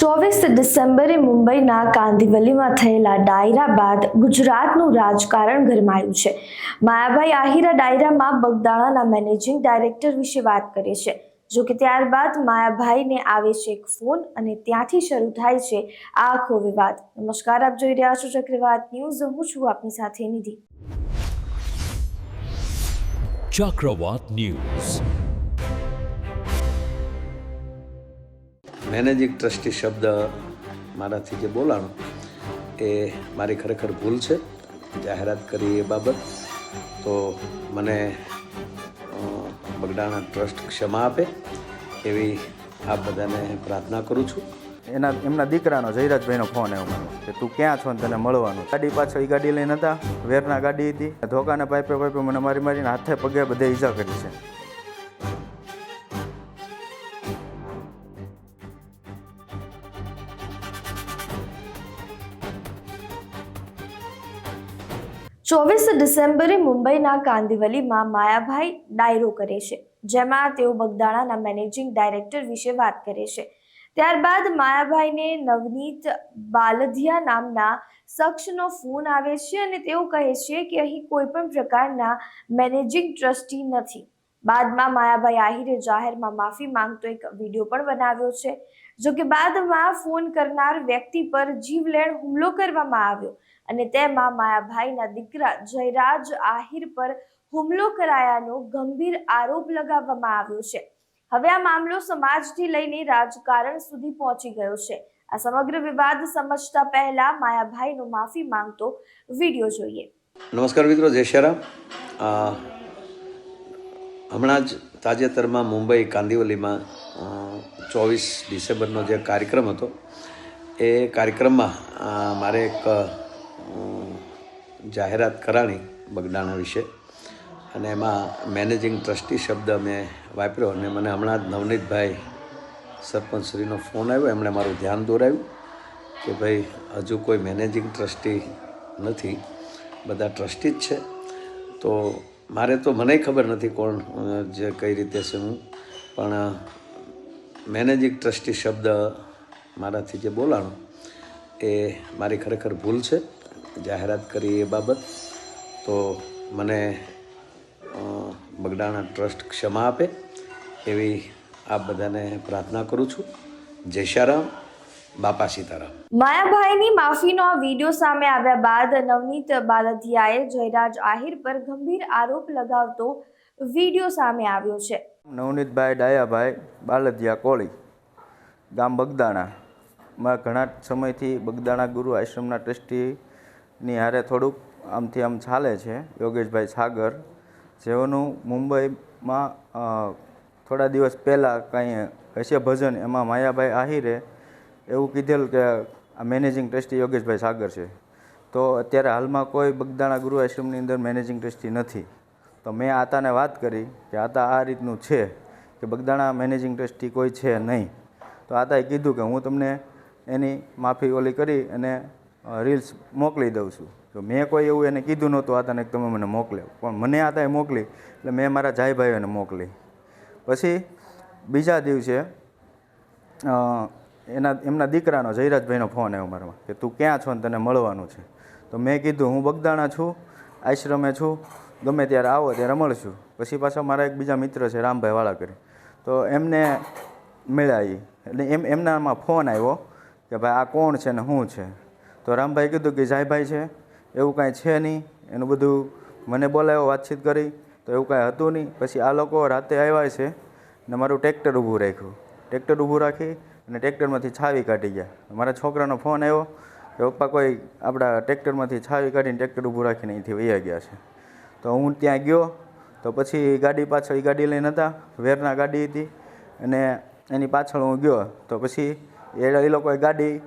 ચોવીસ ડિસેમ્બરે મુંબઈના કાંદિવલીમાં થયેલા ડાયરા બાદ ગુજરાતનું રાજકારણ ગરમાયું છે. માયાભાઈ આહિરા ડાયરામાં બગદાણાના મેનેજિંગ ડાયરેક્ટર વિશે વાત કરે છે. જો કે ત્યારબાદ માયાભાઈને આવે છે એક ફોન અને ત્યાંથી શરૂ થાય છે આખો વિવાદ. નમસ્કાર, આપ જોઈ રહ્યા છો ચક્રવાત ન્યૂઝ. હું છું આપની સાથે નિધિ. ચક્રવાત News. મેનેજિંગ ટ્રસ્ટી શબ્દ મારાથી જે બોલાણો, એ મારી ખરેખર ભૂલ છે. જાહેરાત કરી એ બાબત. તો મને બગડાણા ટ્રસ્ટ ક્ષમા આપે એવી આપ બધાને પ્રાર્થના કરું છું. એના, એમના દીકરાનો જયરાજભાઈનો ફોન આવ્યો મને કે તું ક્યાં છો ને તને મળવાનું? ગાડી પાછળ એ ગાડી લઈને હતા વેરના ગાડી હતી. ધોકાના પાઇપે પાઇપે મને મારી મારીને હાથે પગે બધે ઈજા કરી છે. ચોવીસ ડિસેમ્બરે મુંબઈના કાંદિવલીમાં માયાભાઈ ડાયરો કરે છે, જેમાં તેઓ બગદાણાના મેનેજિંગ ડાયરેક્ટર વિશે વાત કરે છે. ત્યારબાદ માયાભાઈને નવનીત બાલધિયા નામના શખ્સનો ફોન આવે છે અને તેઓ કહે છે કે અહીં કોઈ પણ પ્રકારના મેનેજિંગ ટ્રસ્ટી નથી. બાદમાં માયાભાઈ આહિરે જાહેરમાં માફી માંગતો એક વીડિયો પણ બનાવ્યો છે. જો કે બાદમાં ફોન કરનાર વ્યક્તિ પર જીવલેણ હુમલો કરવામાં આવ્યો અને તેમાં માયાભાઈના દીકરા જયરાજ આહિર પર હુમલો કરાયાનો ગંભીર આરોપ લગાવવામાં આવ્યો છે. હવે આ મામલો સમાજથી લઈને રાજકારણ સુધી પહોંચી ગયો છે. આ સમગ્ર વિવાદ સમજતા પહેલા માયાભાઈનો માફી માંગતો વીડિયો જોઈએ. નમસ્કાર મિત્રો, જય હમણાં જ તાજેતરમાં મુંબઈ કાંદિવલીમાં ચોવીસ ડિસેમ્બરનો જે કાર્યક્રમ હતો, એ કાર્યક્રમમાં મારે એક જાહેરાત કરાણી બગડાણા વિશે. અને એમાં મેનેજિંગ ટ્રસ્ટી શબ્દ મેં વાપર્યો અને મને હમણાં જ નવનીતભાઈ સરપંચશ્રીનો ફોન આવ્યો, એમણે મારું ધ્યાન દોરાવ્યું કે ભાઈ, હજુ કોઈ મેનેજિંગ ટ્રસ્ટી નથી, બધા ટ્રસ્ટી જ છે. તો મારે તો મને ખબર નથી કોણ જે કઈ રીતે છે હું, પણ મેનેજિંગ ટ્રસ્ટી શબ્દ મારાથી જે બોલાણો, એ મારી ખરેખર ભૂલ છે. જાહેરાત કરી એ બાબત. તો મને બગડાણા ટ્રસ્ટ ક્ષમા આપે એવી આપ બધાને પ્રાર્થના કરું છું. જય શ્યારામ બાપા સીતારામ. માયાભાઈની માફીનો વીડિયો સામે આવ્યા બાદ નવનીત બાલધિયાએ જયરાજ આહિર પર ગંભીર આરોપ લગાવતો વીડિયો સામે આવ્યો છે. નવનીતભાઈ ડાયાભાઈ, બાલદિયા કોળી, ગામ બગદાણા. માં ઘણા સમયથી બગદાણા ગુરુ આશ્રમના ટ્રસ્ટીની હારે થોડુંક આમથી આમ ચાલે છે, યોગેશભાઈ સાગર. જેઓનું મુંબઈમાં થોડા દિવસ પહેલાં કાંઈ હશે ભજન, એમાં માયાભાઈ આહિરે એવું કીધેલું કે આ મેનેજિંગ ટ્રસ્ટી યોગેશભાઈ સાગર છે. તો અત્યારે હાલમાં કોઈ બગદાણા ગુરુ આશ્રમની અંદર મેનેજિંગ ટ્રસ્ટી નથી. તો મેં આતાને વાત કરી કે આતા આ રીતનું છે કે બગદાણા મેનેજિંગ ટ્રસ્ટી કોઈ છે નહીં. તો આતાએ કીધું કે હું તમને એની માફી ઓલી કરી અને રીલ્સ મોકલી દઉં છું. તો મેં કોઈ એવું એને કીધું નહોતું, આતાને તમે મને મોકલે પણ મને આતાએ મોકલી એટલે મેં મારા જાય ભાઈઓને મોકલી. પછી બીજા દિવસે એના, એમના દીકરાનો જયરાજભાઈનો ફોન આવ્યો મારામાં કે તું ક્યાં છો ને તને મળવાનું છે. તો મેં કીધું હું બગદાણા છું, આશ્રમે છું ગમે ત્યારે આવો ત્યારે મળશું. પછી પાછા મારા એક બીજા મિત્ર છે, રામભાઈ વાળા કરી તો એમને મળ્યા. એટલે એમ, એમનામાં ફોન આવ્યો કે ભાઈ આ કોણ છે ને શું છે? તો રામભાઈ કીધું કે જાયભાઈ છે, એવું કાંઈ છે નહીં. એનું બધું મને બોલાવ્યો વાતચીત કરી. તો એવું કાંઈ હતું નહીં. પછી આ લોકો રાતે આવ્યા છે ને મારું ટ્રેક્ટર ઊભું રાખ્યું. ટ્રેક્ટર ઊભું રાખી અને ટ્રેક્ટરમાંથી છાવી કાઢી ગયા. મારા છોકરાનો ફોન આવ્યો કે, પપ્પા, કોઈ આપણા ટ્રેક્ટરમાંથી છાવી કાઢીને ટ્રેક્ટર ઊભું રાખીને અહીંથી વૈયા ગયા છે. તો હું ત્યાં ગયો, તો પછી ગાડી પાછળ એ ગાડી લઈને હતા, વેરના ગાડી હતી અને એની પાછળ હું ગયો. તો પછી એ એ લોકોએ ગાડી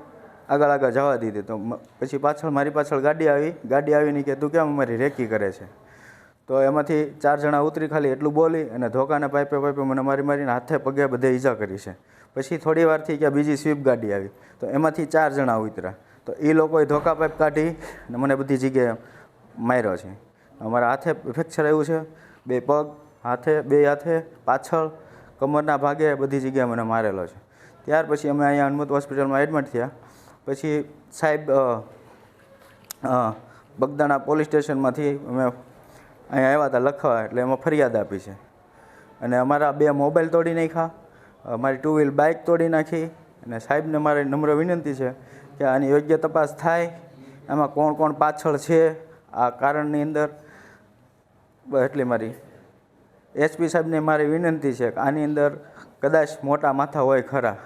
આગળ આગળ જવા દીધી. તો પછી પાછળ મારી પાછળ ગાડી આવી. ગાડી આવીને કે, તું કેમ અમારી રેકી કરે છે? તો એમાંથી ચાર જણા ઉતરી ખાલી એટલું બોલી અને ધોકાના પાઇપે પાઇપે મને મારી મારીને હાથે પગે બધે ઈજા કરી છે. પછી થોડી વારથી કે બીજી સ્વીપ ગાડી આવી. તો એમાંથી ચાર જણા ઉતર્યા. તો એ લોકોએ ધોકા પાઇપ કાઢી અને મને બધી જગ્યાએ માર્યો છે. અમારા હાથે ફ્રેક્ચર આવ્યું છે. બે પગ, હાથે, બે હાથે, પાછળ, કમરના ભાગે બધી જગ્યાએ મને મારેલો છે. ત્યાર પછી અમે અહીંયા હનુમત હોસ્પિટલમાં એડમિટ થયા. પછી સાહેબ બગદાણા પોલીસ સ્ટેશનમાંથી અમે અહીંયા આવ્યા હતા લખવા, એટલે એમાં ફરિયાદ આપી છે. અને અમારા બે મોબાઈલ તોડી નાખ્યા, અમારી ટુ વ્હીલ બાઇક તોડી નાખી અને સાહેબને મારી નમ્ર વિનંતી છે કે આની યોગ્ય તપાસ થાય. આમાં કોણ કોણ પાછળ છે, આ કારણની અંદર એટલી મારી. એસપી સાહેબને મારી વિનંતી છે કે આની અંદર કદાચ મોટા માથા હોય ખરા,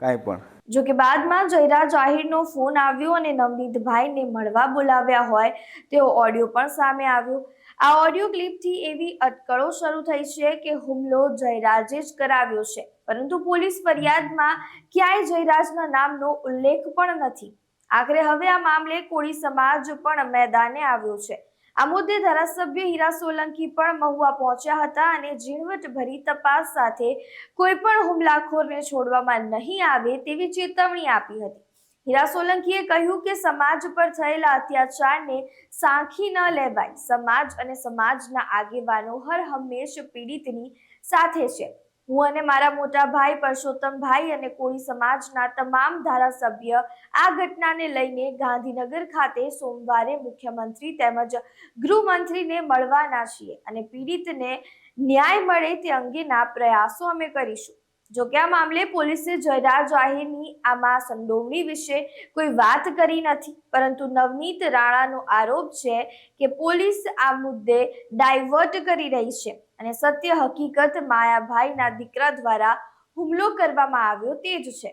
કાંઈ પણ. જો કે બાદમાં જયરાજ આહિરનો ફોન આવ્યો અને નવનીતભાઈને મળવા બોલાવ્યા હોય તેવો ઓડિયો પણ સામે આવ્યો. આ ઓડિયો ક્લિપથી એવી અટકળો શરૂ થઈ છે કે હુમલો જયરાજે જ કરાવ્યો છે. પરંતુ પોલીસ ફરિયાદમાં ક્યાંય જયરાજના નામનો ઉલ્લેખ પણ નથી. આખરે હવે આ મામલે કોળી સમાજ પણ મેદાને આવ્યો છે. આ મુદ્દે ધારાસભ્ય હીરા સોલંકી પણ મહુવા પહોંચ્યા હતા અને ઝીણવટભરી તપાસ સાથે કોઈ પણ હુમલાખોરને છોડવામાં નહીં આવે તેવી ચેતવણી આપી હતી. હીરા સોલંકીએ કહ્યું કે સમાજ પર થયેલા અત્યાચારને સાંખી ન લેવાય. સમાજ અને સમાજના આગેવાનો હર હંમેશ પીડિતની સાથે છે. હું અને મારા મોટા ભાઈ પરસોત્તમભાઈ અને કોળી સમાજના તમામ ધારાસભ્ય આ ઘટનાને લઈને ગાંધીનગર ખાતે સોમવારે મુખ્યમંત્રી તેમજ ગૃહમંત્રીને મળવાના છીએ અને પીડિતને ન્યાય મળે તે અંગેના પ્રયાસો અમે કરીશું. જો કે આ મામલે પોલીસે જયરાજ આહિરની આમાં સંડોવણી વિશે કોઈ વાત કરી નથી, પરંતુ નવનીત રાણાનો આરોપ છે કે પોલીસ આ મુદ્દે ડાયવર્ટ કરી રહી છે. અને સત્ય હકીકત માયાભાઈના દીકરા દ્વારા હુમલો કરવામાં આવ્યો તે જ છે.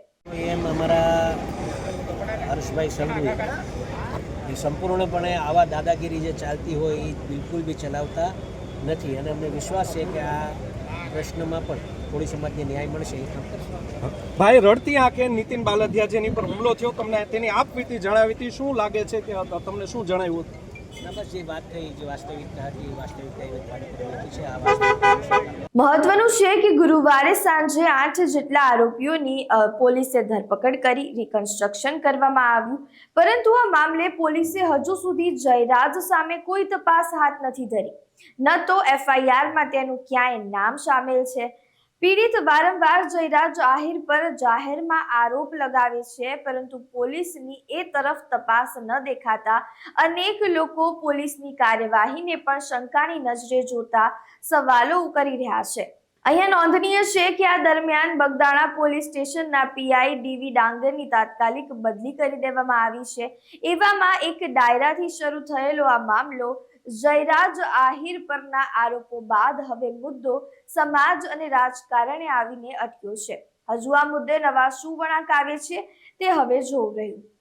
એમ અમારા હર્ષભાઈ સંઘવી એ સંપૂર્ણપણે આવા દાદાગીરી જે ચાલતી હોય એ બિલકુલ બી ચલાવતા નથી. અને અમને વિશ્વાસ છે કે આ પ્રશ્નમાં પણ કોળી સમાજને ન્યાય મળશે એ કામ કરશે. ભાઈ રડતી આંખે નીતિન બાલધિયા જેની પર હુમલો થયો તમને તેની આપવીતી જણાવી હતી. શું લાગે છે કે તમને શું જણાવ્યું હતું? મહત્વનું છે કે ગુરુવારે સાંજે આઠ જેટલા આરોપીઓની પોલીસે ધરપકડ કરી રિકન્સ્ટ્રક્શન કરવામાં આવ્યું. પરંતુ આ મામલે પોલીસે હજુ સુધી જયરાજ સામે કોઈ તપાસ હાથ નથી ધરી. ન તો એફઆઈઆરમાં તેનું ક્યાંય નામ સામેલ છે. પીડિત વારંવાર જયરાજ આહિર પર જાહેરમાં આરોપ લગાવે છે, પરંતુ પોલીસની એ તરફ તપાસ ન દેખાતા અનેક લોકો પોલીસની કાર્યવાહીને પણ શંકાની નજરે જોતા સવાલો કરી રહ્યા છે. અહીંયા નોંધનીય છે કે આ દરમિયાન બગદાણા પોલીસ સ્ટેશનના પીઆઈ ડીવી ડાંગરની તાત્કાલિક બદલી કરી દેવામાં આવી છે. એવામાં એક ડાયરાથી શરૂ થયેલો આ મામલો જયરાજ આહિર પરના આરોપો બાદ હવે મુદ્દો સમાજ અને રાજકારણે આવીને અટક્યો છે. હજુ આ મુદ્દે નવા શું વળાંક આવે છે તે હવે જોવું રહ્યું.